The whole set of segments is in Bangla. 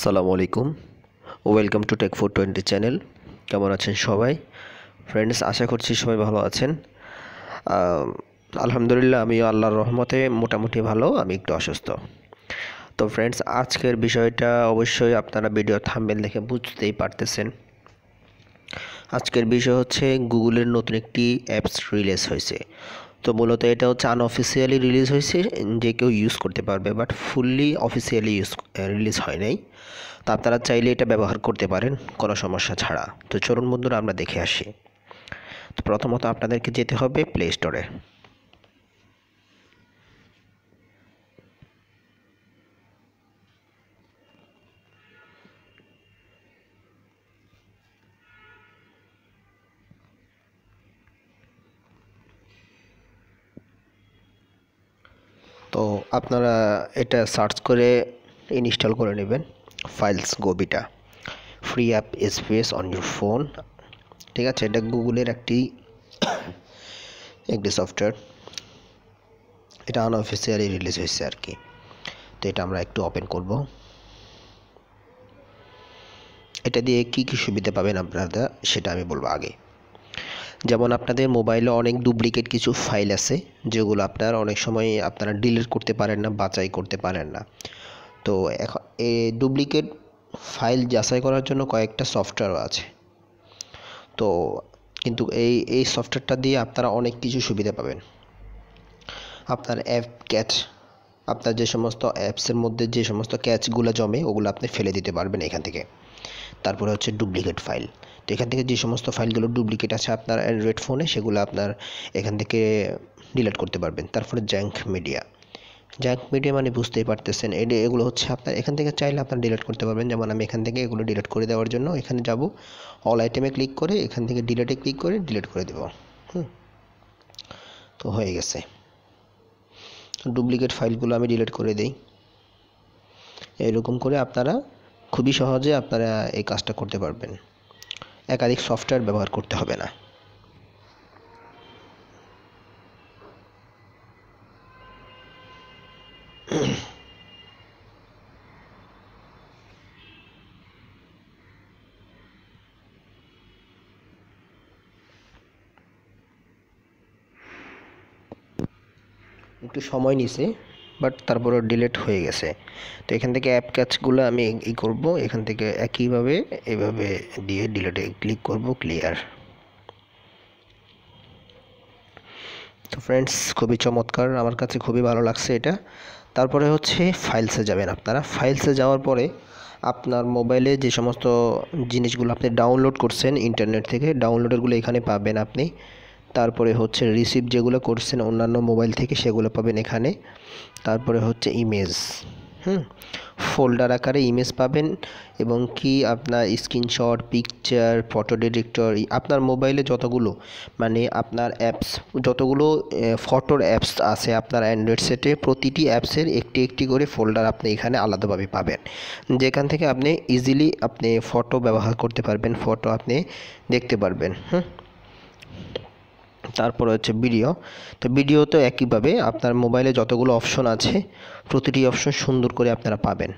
আসসালামু আলাইকুম। Welcome to tech four twenty channel কেমন আছেন সবাই? ফ্রেন্ডস আশা করছি সবাই ভালো আছেন। আলহামদুলিল্লাহ আমি আল্লাহর রহমতে মোটামুটি ভালো, আমি একটু অসুস্থ। তো ফ্রেন্ডস আজকের বিষয়টা অবশ্যই আপনারা ভিডিও থাম্বেল দেখে বুঝতেই পারতেছেন। আজকের বিষয় হচ্ছে গুগলের নতুন একটি অ্যাপস রিলিজ হয়েছে। তো মূলত এটা হচ্ছে আনঅফিসিয়ালি রিলিজ হয়েছে, যে কেউ ইউজ করতে পারবে but fully officially use release হয় নাই। তা আপনারা চাইলে এটা ব্যবহার করতে পারেন, কোনো সমস্যা ছাড়া। তো চলুন বন্ধুরা, আমরা দেখে আসি। তো প্রথমত আপনাদেরকে যেতে হবে প্লে স্টোরে তো আপনারা এটা সার্চ করে ইনস্টল করে নেবেন files গোবিটা free app space on your phone ঠিক আছে, এটা গুগলের একটি একটি সফটওয়্যার এটা আনঅফিসিয়ালি রিলিজ হয়েছে আর কি। তো এটা আমরা একটু ওপেন করব। এটা দিয়ে কি কি সুবিধা পাবেন আপনারা, সেটা আমি বলব আগে। যেমন আপনাদের মোবাইলে অনেক ডুপ্লিকেট কিছু ফাইল আছে, যেগুলো আপনার অনেক সময় আপনারা ডিলিট করতে পারেন না, বাছাই করতে পারেন না। তো এখন এই ডুপ্লিকেট ফাইল যাচাই করার জন্য কয়েকটা সফটওয়্যারও আছে। তো কিন্তু এই এই সফটওয়্যারটা দিয়ে আপনারা অনেক কিছু সুবিধা পাবেন। আপনার অ্যাপ ক্যাচ আপনার যে সমস্ত অ্যাপসের মধ্যে যে সমস্ত ক্যাচগুলো জমে, ওগুলো আপনি ফেলে দিতে পারবেন এখান থেকে। তারপরে হচ্ছে ডুপ্লিকেট ফাইল তো এখান থেকে যে সমস্ত ফাইলগুলো ডুপ্লিকেট আছে আপনার অ্যান্ড্রয়েড ফোনে সেগুলো আপনার এখান থেকে ডিলিট করতে পারবেন। তারপরে জ্যাঙ্ক মিডিয়া জ্যাঙ্ক মিডিয়া মানে বুঝতেই পারতেছেন, এডে এগুলো হচ্ছে আপনার এখান থেকে চাইলে আপনার ডিলিট করতে পারবেন। যেমন আমি এখান থেকে এগুলো ডিলিট করে দেওয়ার জন্য এখানে যাব। অল আইটেমে ক্লিক করে এখান থেকে ডিলিটে ক্লিক করে ডিলিট করে দেব। হুম। তো হয়ে গেছে। ডুপ্লিকেট ফাইলগুলো আমি ডিলিট করে দিই। এরকম করে আপনারা খুবই সহজে আপনারা এই কাজটা করতে পারবেন। একাধিক সফটওয়্যার ব্যবহার করতে হবে না। একটু সময় নিছে বাট তারপরে ডিলেট হয়ে গেছে। তো এখান থেকে অ্যাপ ক্যাচগুলো আমি ই করব, এখান থেকে একইভাবে, এভাবে দিয়ে ডিলেটে ক্লিক করব ক্লিয়ার তো ফ্রেন্ডস খুবই চমৎকার, আমার কাছে খুবই ভালো লাগছে এটা। তারপরে হচ্ছে ফাইলসে যাবেন আপনারা। ফাইলসে যাওয়ার পরে আপনার মোবাইলে যে সমস্ত জিনিসগুলো আপনি ডাউনলোড করছেন ইন্টারনেট থেকে ডাউনলোডেরগুলো এখানে পাবেন আপনি। তারপরে হচ্ছে রিসিভ যেগুলো করছেন অন্যান্য মোবাইল থেকে সেগুলো পাবেন এখানে। তারপরে হচ্ছে ইমেজ হুম? ফোল্ডার আকারে ইমেজ পাবেন এবং কি আপনার স্ক্রিনশট পিকচার ফটো ডিটেক্টর আপনার মোবাইলে যতগুলো মানে আপনার অ্যাপস যতগুলো ফটোর অ্যাপস আছে আপনার অ্যান্ড্রয়েড সেটে প্রতিটি অ্যাপসের একটি একটি করে ফোল্ডার আপনি এখানে আলাদাভাবে পাবেন। যেখান থেকে আপনি ইজিলি আপনি ফটো ব্যবহার করতে পারবেন ফটো আপনি দেখতে পারবেন, হুম? তারপর হচ্ছে ভিডিও তো ভিডিও তো একইভাবে আপনার মোবাইলে যতগুলো অপশন আছে, প্রতিটি অপশন সুন্দর করে আপনারা পাবেন।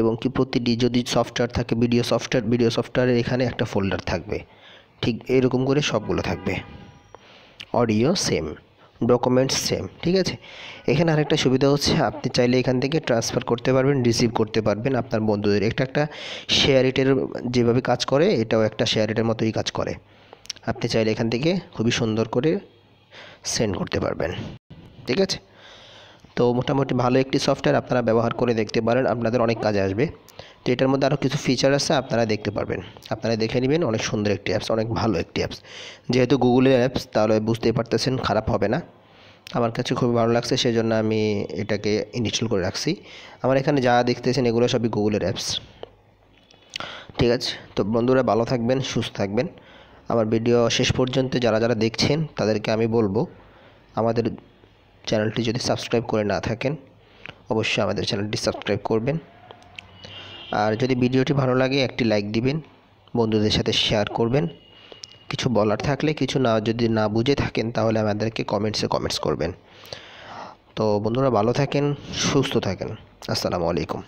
এবং কি প্রতিটি যদি সফটওয়্যার থাকে ভিডিও সফটওয়্যার ভিডিও সফটওয়্যারের এখানে একটা ফোল্ডার থাকবে। ঠিক এরকম করে সবগুলো থাকবে। অডিও সেম ডকুমেন্টস সেম ঠিক আছে? এখানে আরেকটা সুবিধা হচ্ছে, আপনি চাইলে এখান থেকে ট্রান্সফার করতে পারবেন রিসিভ করতে পারবেন আপনার বন্ধুদের। একটা একটা শেয়ার ইটের যেভাবে কাজ করে, এটাও একটা শেয়ার ইটের মতোই কাজ করে। আপনি চাইলে এখান থেকে খুবই সুন্দর করে সেন্ড করতে পারবেন। ঠিক আছে? তো মোটামুটি ভালো একটি সফটওয়্যার আপনারা ব্যবহার করে দেখতে পারেন, আপনাদের অনেক কাজে আসবে। তো এটার মধ্যে আরও কিছু ফিচার আছে, আপনারা দেখতে পারবেন। আপনারা দেখে নেবেন অনেক সুন্দর একটি অ্যাপস অনেক ভালো একটি অ্যাপস যেহেতু গুগলের অ্যাপস তাহলে বুঝতেই পারতেছেন খারাপ হবে না। আমার কাছে খুবই ভালো লাগছে, সেজন্য আমি এটাকে ইনস্টল করে রাখছি। আমার এখানে যা দেখতেছেন, এগুলো সবই গুগলের অ্যাপস ঠিক আছে? তো বন্ধুরা, ভালো থাকবেন, সুস্থ থাকবেন। আমার ভিডিও শেষ পর্যন্ত যারা যারা দেখছেন, তাদেরকে আমি বলব, আমাদের চ্যানেলটি যদি সাবস্ক্রাইব করে না থাকেন, অবশ্যই আমাদের চ্যানেলটি সাবস্ক্রাইব করবেন। আর যদি ভিডিওটি ভালো লাগে, একটি লাইক দিবেন, বন্ধুদের সাথে শেয়ার করবেন। কিছু বলার থাকলে, কিছু না, যদি না বুঝে থাকেন, তাহলে আমাদেরকে কমেন্টসে কমেন্টস করবেন। তো বন্ধুরা, ভালো থাকেন, সুস্থ থাকেন। আসসালামু আলাইকুম।